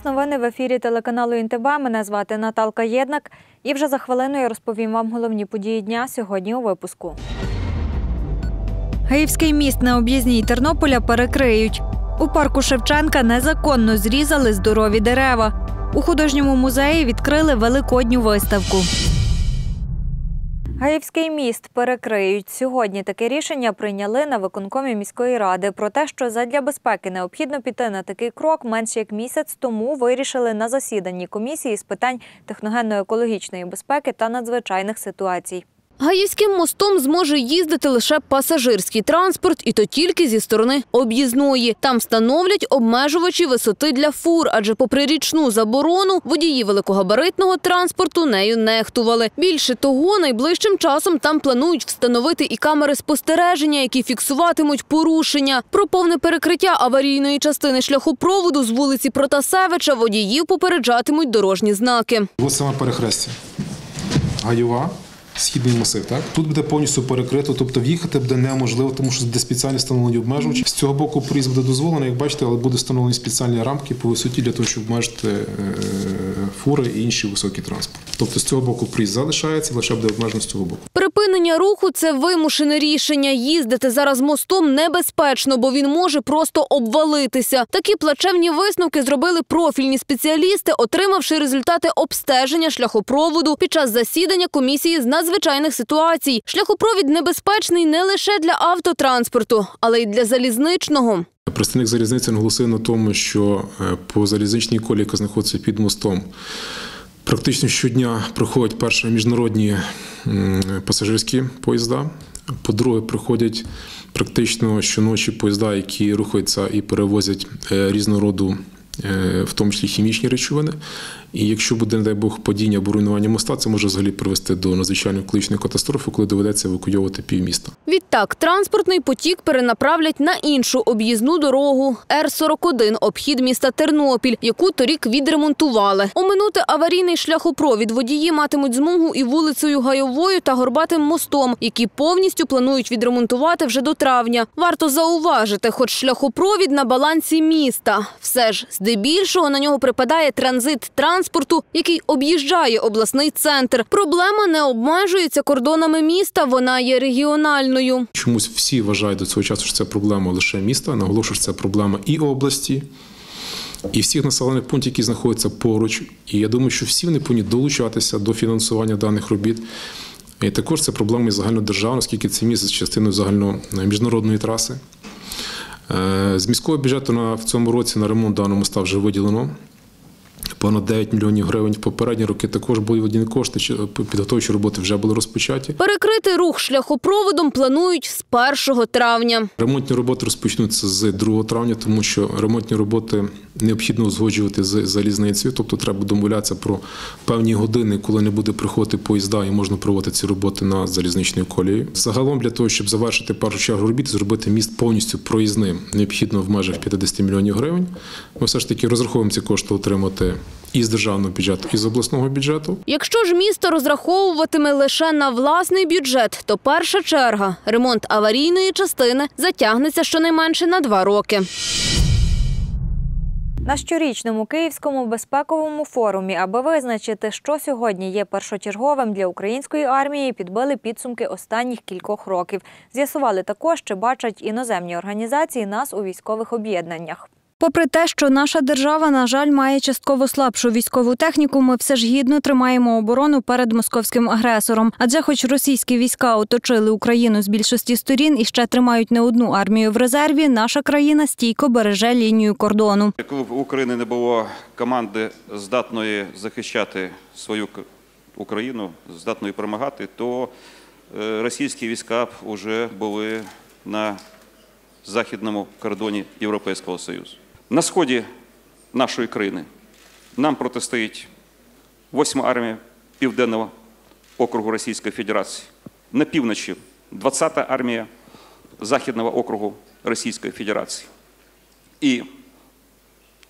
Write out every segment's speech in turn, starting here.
час новини в ефірі телеканалу ІНТБ. Мене звати Наталка Єднак. І вже за хвилину я розповім вам головні події дня сьогодні у випуску. Гаївський міст на об'їзній Тернополя перекриють. У парку Шевченка незаконно зрізали здорові дерева. У художньому музеї відкрили великодню виставку. Гаївський міст перекриють. Сьогодні таке рішення прийняли на виконкомі міської ради. Про те, що задля безпеки необхідно піти на такий крок, менш як місяць тому вирішили на засіданні комісії з питань техногенно-екологічної безпеки та надзвичайних ситуацій. Гаївським мостом зможе їздити лише пасажирський транспорт, і то тільки зі сторони об'їзної. Там встановлять обмежувачі висоти для фур, адже попри річну заборону водії великогабаритного транспорту нею нехтували. Більше того, найближчим часом там планують встановити і камери спостереження, які фіксуватимуть порушення. Про повне перекриття аварійної частини шляхопроводу з вулиці Протасевича водіїв попереджатимуть дорожні знаки. Ось саме перехрестя. Гайова, східний масив. Так? Тут буде повністю перекрито, тобто в'їхати буде неможливо, тому що де спеціальні встановлені обмежувачі. З цього боку проїзд буде дозволений, як бачите, але буде встановлені спеціальні рамки по висоті для того, щоб обмежити е, фури і інші високі транспорт. Тобто з цього боку проїзд залишається, лише буде обмежено з цього боку. Припинення руху це вимушене рішення. Їздити зараз мостом небезпечно, бо він може просто обвалитися. Такі плачевні висновки зробили профільні спеціалісти, отримавши результати обстеження шляхопроводу під час засідання комісії з надзвичайних ситуацій. Шляхопровід небезпечний не лише для автотранспорту, але й для залізничного. Представник залізниці наголосив на тому, що е, по залізничній колі, яка знаходиться під мостом, практично щодня проходять перше міжнародні пасажирські поїзда. По-друге, приходять практично щоночі поїзда, які рухаються і перевозять е, різного роду, е, в тому числі хімічні речовини. І якщо буде, не дай Бог, падіння або руйнування моста, це може взагалі привести до надзвичайної екологічної катастрофи, коли доведеться евакуйовувати півміста. Відтак, транспортний потік перенаправлять на іншу об'їзну дорогу Р-41 – обхід міста Тернопіль, яку торік відремонтували. Оминути аварійний шляхопровід водії матимуть змогу і вулицею Гайовою та Горбатим мостом, які повністю планують відремонтувати вже до травня. Варто зауважити, хоч шляхопровід на балансі міста. Все ж, здебільшого на нього припадає транзит транспорту, який об'їжджає обласний центр. Проблема не обмежується кордонами міста, вона є регіональною. Чомусь всі вважають до цього часу, що це проблема лише міста. Наголошую, що це проблема і області, і всіх населених пунктів, які знаходяться поруч. І я думаю, що всі вони повинні долучатися до фінансування даних робіт. І також це проблема і загальнодержавна, оскільки це місце з частиною загально міжнародної траси. Е, З міського бюджету на в цьому році на ремонт даного моста вже виділено. Понад 9 мільйонів гривень. В попередні роки також були виділені кошти, підготовчі роботи вже були розпочаті. Перекрити рух шляхопроводом планують з 1 травня. Ремонтні роботи розпочнуться з 2 травня, тому що ремонтні роботи необхідно узгоджувати з залізницею, тобто треба домовлятися про певні години, коли не буде приходити поїзда, і можна проводити ці роботи на залізничною колією. Загалом для того, щоб завершити першу чергу робіт, зробити міст повністю проїзним, необхідно в межах 50 мільйонів гривень. Ми все ж таки розраховуємо ці кошти отримати і з державного бюджету, і з обласного бюджету. Якщо ж місто розраховуватиме лише на власний бюджет, то перша черга – ремонт аварійної частини затягнеться щонайменше на два роки. На щорічному Київському безпековому форумі, аби визначити, що сьогодні є першочерговим для української армії, підбили підсумки останніх кількох років. З'ясували також, чи бачать іноземні організації нас у військових об'єднаннях. Попри те, що наша держава, на жаль, має частково слабшу військову техніку, ми все ж гідно тримаємо оборону перед московським агресором. Адже, хоч російські війська оточили Україну з більшості сторін і ще тримають не одну армію в резерві, наша країна стійко береже лінію кордону. Коли в України не було команди здатної захищати свою Україну, здатної перемагати, то е, російські війська вже були на західному кордоні Європейського Союзу. На сході нашої країни нам протистоїть 8 армія Південного округу Російської Федерації. На півночі 20-та армія Західного округу Російської Федерації. І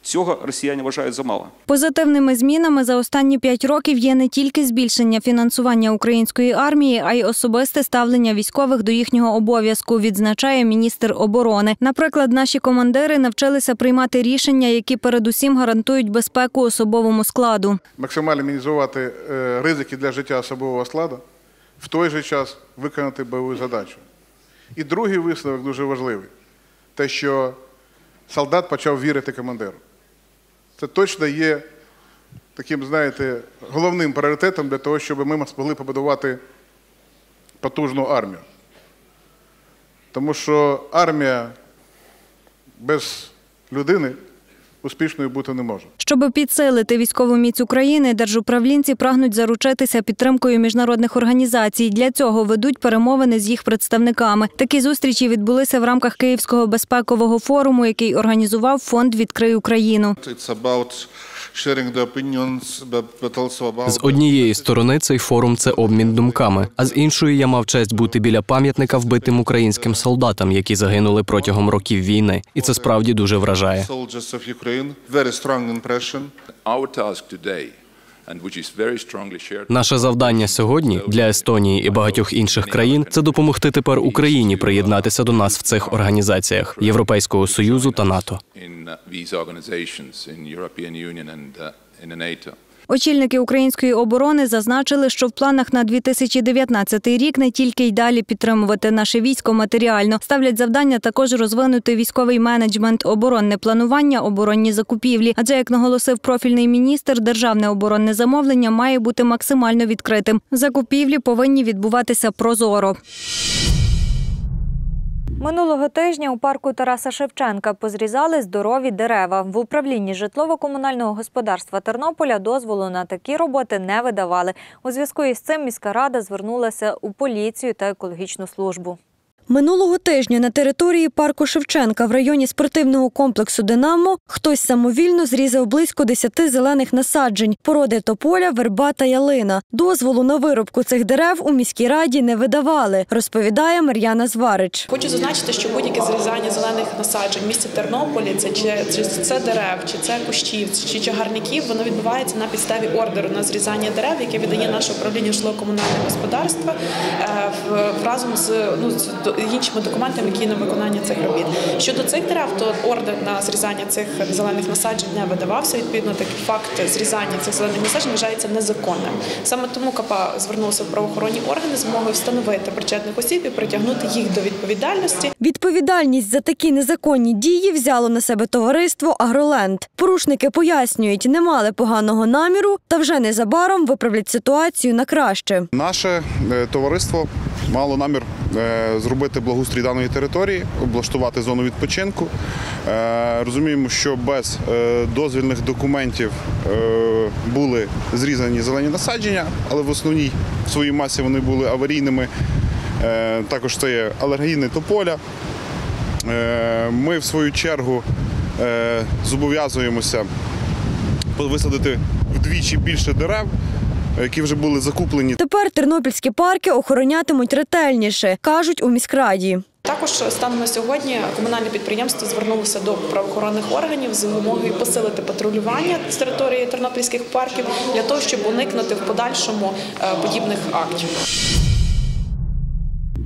Цього росіяни вважають замало. Позитивними змінами за останні п'ять років є не тільки збільшення фінансування української армії, а й особисте ставлення військових до їхнього обов'язку, відзначає міністр оборони. Наприклад, наші командири навчилися приймати рішення, які передусім гарантують безпеку особовому складу. максимально мінімізувати е, ризики для життя особового складу, в той же час виконати бойову задачу. І другий висновок дуже важливий те, що солдат почав вірити командиру. Це точно є таким, знаєте, головним пріоритетом для того, щоб ми змогли побудувати потужну армію. Тому що армія без людини успішною бути не може. Щоб підсилити військову міць України, держуправлінці прагнуть заручитися підтримкою міжнародних організацій. Для цього ведуть перемовини з їх представниками. Такі зустрічі відбулися в рамках Київського безпекового форуму, який організував фонд Відкрий Україну. З однієї сторони цей форум це обмін думками, а з іншої я мав честь бути біля пам'ятника вбитим українським солдатам, які загинули протягом років війни, і це справді дуже вражає. Наше завдання сьогодні для Естонії і багатьох інших країн це допомогти тепер Україні приєднатися до нас в цих організаціях Європейського союзу та НАТО. Очільники української оборони зазначили, що в планах на 2019 рік не тільки й далі підтримувати наше військо матеріально, ставлять завдання також розвинути військовий менеджмент, оборонне планування, оборонні закупівлі. Адже, як наголосив профільний міністр, державне оборонне замовлення має бути максимально відкритим. Закупівлі повинні відбуватися прозоро. Минулого тижня у парку Тараса Шевченка позрізали здорові дерева. В управлінні житлово-комунального господарства Тернополя дозволу на такі роботи не видавали. У зв'язку із цим міська рада звернулася у поліцію та екологічну службу. Минулого тижня на території парку Шевченка в районі спортивного комплексу Динамо хтось самовільно зрізав близько 10 зелених насаджень, породи тополя, верба та ялина. Дозволу на вирубку цих дерев у міській раді не видавали, розповідає Мар'яна Зварич. Хочу зазначити, що будь-яке зрізання зелених насаджень в місті Тернополі, це чи, це дерев, чи це кущів, чи чагарників, воно відбувається на підставі ордеру на зрізання дерев, яке видає наше управління житлово-комунального господарства е, разом з, ну, іншими документами, які на виконання цих робіт. Щодо цих дерев, то ордер на зрізання цих зелених насаджень не видавався. Відповідно, такий факт зрізання цих зелених насаджень вважається незаконним. Саме тому КПА звернувся в правоохоронні органи з вимогою встановити причетних осіб і притягнути їх до відповідальності. Відповідальність за такі незаконні дії взяло на себе товариство Агроленд. Порушники пояснюють, не мали поганого наміру та вже незабаром виправлять ситуацію на краще. Наше е, товариство мало намір е, зробити благоустрій даної території, облаштувати зону відпочинку. Е, Розуміємо, що без е, дозвільних документів е, були зрізані зелені насадження, але в основній своїй масі вони були аварійними. Також це є алергійне тополя. Ми, в свою чергу, зобов'язуємося висадити вдвічі більше дерев, які вже були закуплені Тепер тернопільські парки охоронятимуть ретельніше, кажуть у міськраді. Також станом на сьогодні комунальне підприємство звернулося до правоохоронних органів з вимогою посилити патрулювання з території тернопільських парків для того, щоб уникнути в подальшому е, подібних актів.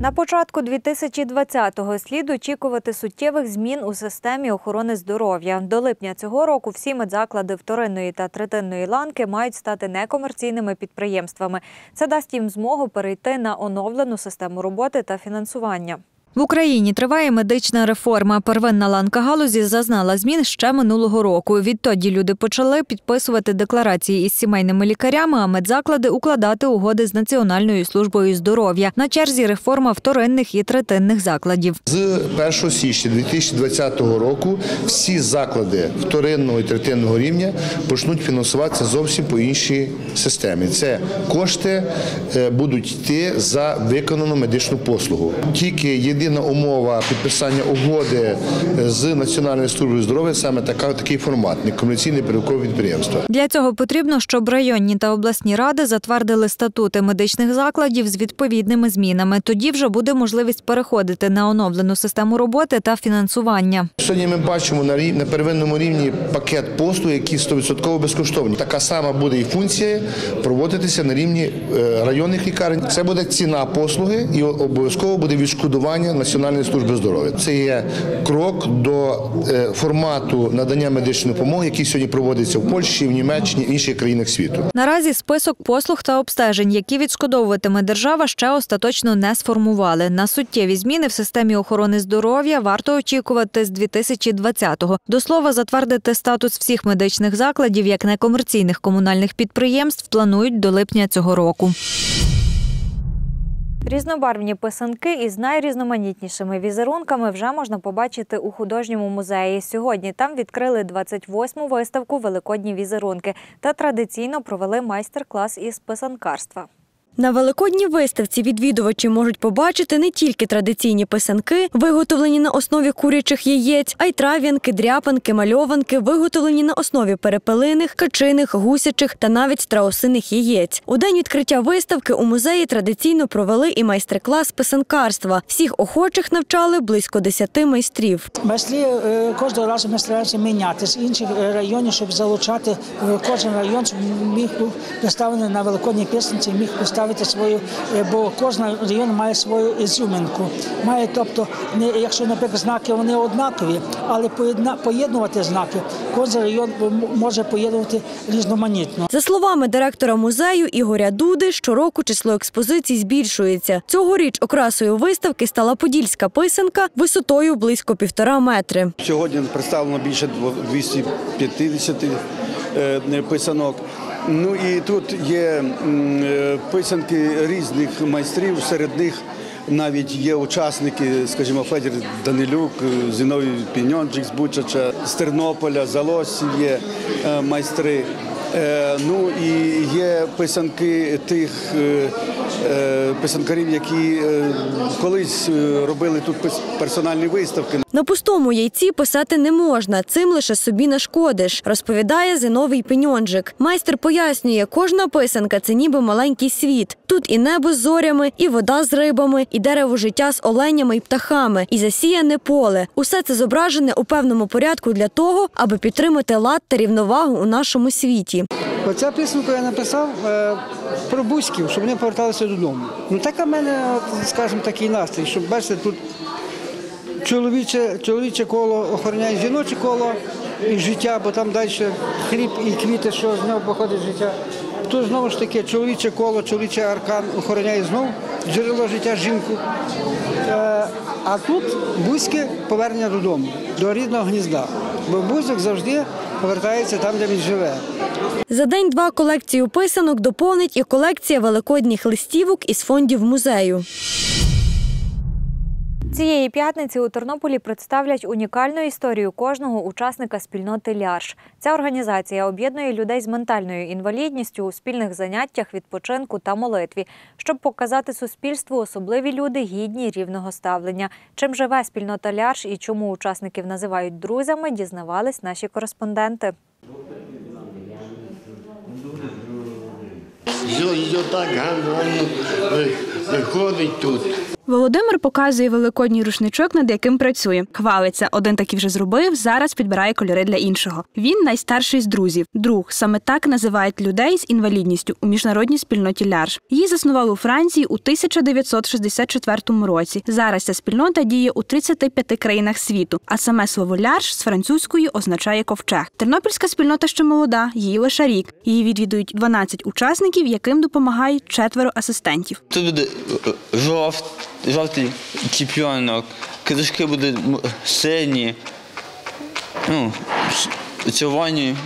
На початку 2020-го слід очікувати суттєвих змін у системі охорони здоров'я. До липня цього року всі медзаклади вторинної та третинної ланки мають стати некомерційними підприємствами. Це дасть їм змогу перейти на оновлену систему роботи та фінансування. В Україні триває медична реформа. Первинна ланка галузі зазнала змін ще минулого року. Відтоді люди почали підписувати декларації із сімейними лікарями, а медзаклади укладати угоди з Національною службою здоров'я. На черзі реформа вторинних і третинних закладів. З 1 січня 2020 року всі заклади вторинного і третинного рівня почнуть фінансуватися зовсім по іншій системі. Це кошти е, будуть йти за виконану медичну послугу. Тільки єдине єдина умова підписання угоди з Національною службою здоров'я саме така, такий формат некомерційне перевіркове підприємство. Для цього потрібно, щоб районні та обласні ради затвердили статути медичних закладів з відповідними змінами. Тоді вже буде можливість переходити на оновлену систему роботи та фінансування. Сьогодні ми бачимо на рів- на первинному рівні пакет послуг, які 100% безкоштовні. Така сама буде і функція проводитися на рівні е, районних лікарень. Це буде ціна послуги і обов'язково буде відшкодування Національної служби здоров'я. Це є крок до е, формату надання медичної допомоги, який сьогодні проводиться в Польщі, в Німеччині, інших країнах світу. Наразі список послуг та обстежень, які відшкодовуватиме держава, ще остаточно не сформували. На суттєві зміни в системі охорони здоров'я варто очікувати з 2020-го. До слова, затвердити статус всіх медичних закладів як некомерційних комунальних підприємств планують до липня цього року. Різнобарвні писанки із найрізноманітнішими візерунками вже можна побачити у художньому музеї. Сьогодні там відкрили 28-му виставку Великодні візерунки та традиційно провели майстер-клас із писанкарства. На великодній виставці відвідувачі можуть побачити не тільки традиційні писанки, виготовлені на основі курячих яєць, а й трав'янки, дряпанки, мальованки, виготовлені на основі перепелиних, качиних, гусячих та навіть страусиних яєць. У день відкриття виставки у музеї традиційно провели і майстер-клас писанкарства. Всіх охочих навчали близько 10 майстрів. Майстри е, кожного разу ми стараємося міняти з інших е, районів, щоб залучати е, кожен район, щоб міг був представлений на великодній пісенці, міг представити свою, е, бо кожен район має свою ізюминку. Має, тобто, не якщо, наприклад, знаки вони однакові, але поєдна- поєднувати знаки, кожен район може поєднувати різноманітно. За словами директора музею Ігоря Дуди, щороку число експозицій збільшується. Цьогоріч окрасою виставки стала подільська писанка висотою близько півтора метри. Сьогодні представлено більше 250 е, писанок. Ну і тут є е, писанки різних майстрів. Серед них навіть є учасники, скажімо, Федір Данилюк, е, Зіновій Піньончик з Бучача, з Тернополя, Залосі є е, майстри. Ну і є писанки тих писанкарів, які е, колись е, робили тут персональні виставки. На пустому яйці писати не можна, цим лише собі нашкодиш, розповідає Зиновій Пеньонжик. Майстер пояснює, кожна писанка це ніби маленький світ. Тут і небо з зорями, і вода з рибами, і дерево життя з оленями і птахами, і засіяне поле. Усе це зображене у певному порядку для того, аби підтримати лад та рівновагу у нашому світі. Оця писанку я написав е, про бузьків, щоб вони поверталися додому. Ну так в мене, скажімо, такий настрій, щоб бачите, тут чоловіче, чоловіче коло охороняє жіноче коло і життя, бо там далі хліб і квіти, що з нього походить життя. Тут знову ж таки чоловіче коло, чоловічий аркан охороняє знову джерело життя жінку. Е, а тут бузьке повернення додому, до рідного гнізда. Бо бузик завжди повертається там, де він живе. За день-два колекцію писанок доповнить і колекція великодніх листівок із фондів музею. Цієї п'ятниці у Тернополі представлять унікальну історію кожного учасника спільноти Лярш. Ця організація об'єднує людей з ментальною інвалідністю у спільних заняттях, відпочинку та молитві, щоб показати суспільству особливі люди гідні рівного ставлення. Чим живе спільнота Лярш і чому учасників називають друзями, дізнавались наші кореспонденти. Що так гарно виходить тут. Володимир показує великодній рушничок, над яким працює. Хвалиться, один такий вже зробив, зараз підбирає кольори для іншого. Він найстарший з друзів. Друг саме так називають людей з інвалідністю у міжнародній спільноті Лярш. Її заснували у Франції у 1964 році. Зараз ця спільнота діє у 35 країнах світу. А саме слово Лярш з французької означає ковчег. Тернопільська спільнота ще молода, їй лише рік. Її відвідують 12 учасників, яким допомагають четверо асистентів. Тут буде е, жовт, жовтий чіп'янок, кришки будуть сині, ну, червоні,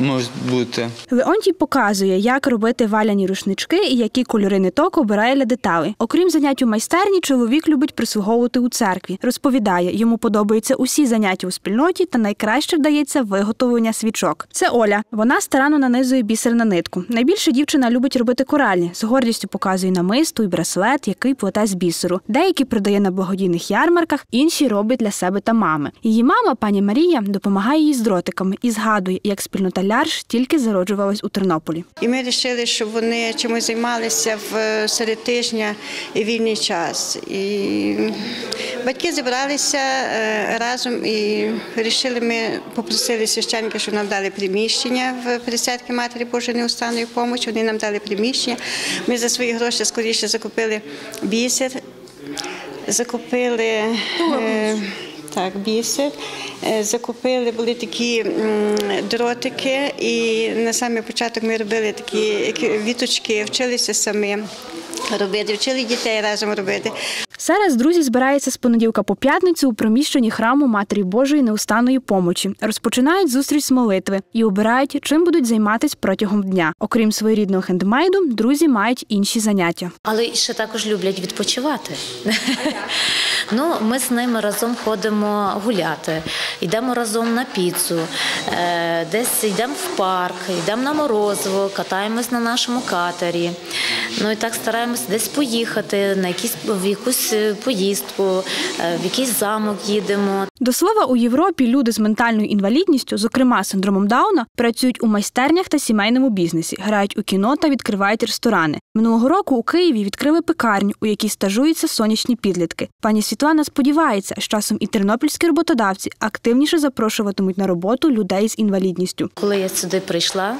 можуть бути. Леонтій показує, як робити валяні рушнички і які кольори ниток обирає для деталей. Окрім занять у майстерні, чоловік любить прислуговувати у церкві. Розповідає, йому подобаються усі заняття у спільноті та найкраще вдається виготовлення свічок. Це Оля. Вона старанно нанизує бісер на нитку. Найбільше дівчина любить робити коральні. З гордістю показує намисту і браслет, який плете з бісеру. Деякі продає на благодійних ярмарках, інші робить для себе та мами. Її мама, пані Марія, допомагає їй з дротиками і згадує, як спільнота Лярш тільки зароджувалась у Тернополі. І ми вирішили, щоб вони чимось займалися в серед тижня і вільний час. І батьки зібралися е, разом і вирішили, ми попросили священника, щоб нам дали приміщення в Пресвятки Матері Божої Неустанної помочі. Вони нам дали приміщення. Ми за свої гроші скоріше закупили бісер, закупили. е, Так, бісер. Е, Закупили були такі дротики, і на самий початок ми робили такі віточки, вчилися самі робити, вчили дітей разом робити. Зараз друзі збираються з понеділка по п'ятницю у приміщенні храму Матері Божої неустанної помочі. Розпочинають зустріч з молитви і обирають, чим будуть займатися протягом дня. Окрім своєрідного хендмейду, друзі мають інші заняття. Але ще також люблять відпочивати. ну, ми з ними разом ходимо гуляти, йдемо разом на піцу, е, десь йдемо в парк, йдемо на морозиво, катаємось на нашому катері. Ну і так стараємось десь поїхати на якісь в якусь е, поїздку, е, в якийсь замок їдемо. До слова, у Європі люди з ментальною інвалідністю, зокрема синдромом Дауна, працюють у майстернях та сімейному бізнесі, грають у кіно та відкривають ресторани. Минулого року у Києві відкрили пекарню, у якій стажуються сонячні підлітки. Пані Світлана сподівається, з часом і тернопільські роботодавці активніше запрошуватимуть на роботу людей з інвалідністю. Коли я сюди прийшла,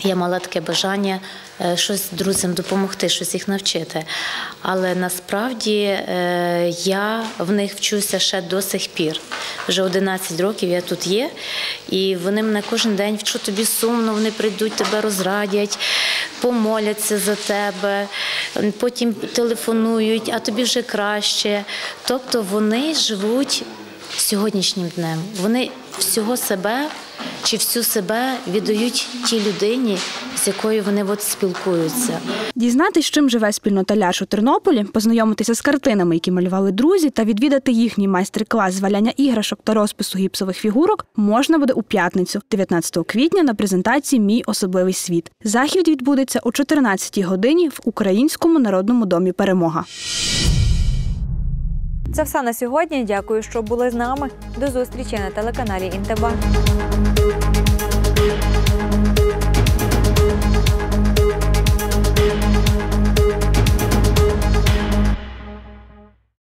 я мала таке бажання е, щось друзям допомогти, щось їх навчити. Але насправді е, я в них вчуся ще до сих пір. Вже 11 років я тут є, і вони мене кожен день, що тобі сумно, вони прийдуть, тебе розрадять, помоляться за тебе, потім телефонують, а тобі вже краще. Тобто вони живуть сьогоднішнім днем. Вони всього себе чи всю себе віддають тій людині, з якою вони от спілкуються. Дізнатись, чим живе спільнота Ляш у Тернополі, познайомитися з картинами, які малювали друзі, та відвідати їхній майстер-клас з валяння іграшок та розпису гіпсових фігурок можна буде у п'ятницю, 19 квітня, на презентації Мій особливий світ. Захід відбудеться о 14-й годині в Українському народному домі Перемога. Це все на сьогодні. Дякую, що були з нами. До зустрічі на телеканалі Інтеба.